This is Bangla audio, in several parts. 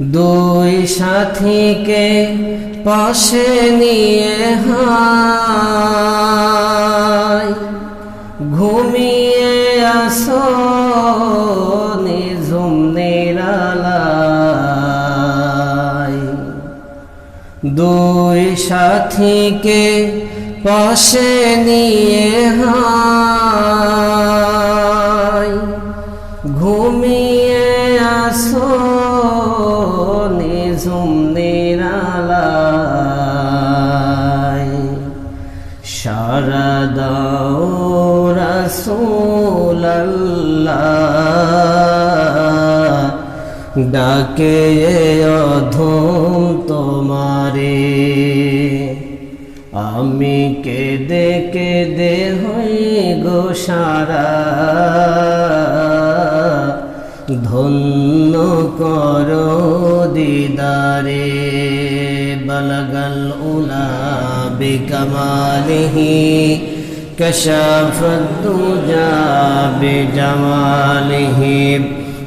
দুই সাথীকে পাশে নিয়ে হায়। ঘুমিয়ে আসো নিঝুম নিরালায় দুই সাথীকে পাশে নিয়ে হায়। ঘুমিয়ে নিঝুম নিরালায়। সারা দাও রাসূলাল্লাহ ডাকে অধম তোমারে। আমি কেঁদে কেঁদে হই গো সারা। ধন্য কর দিদারে বলগল উলা বিকমালিহি كشف الدجى بجماله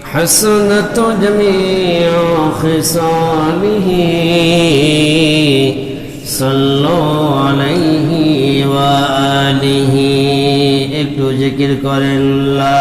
حسنت جميع خصاله صلوا عليه وآله একটু জিকির করেন লা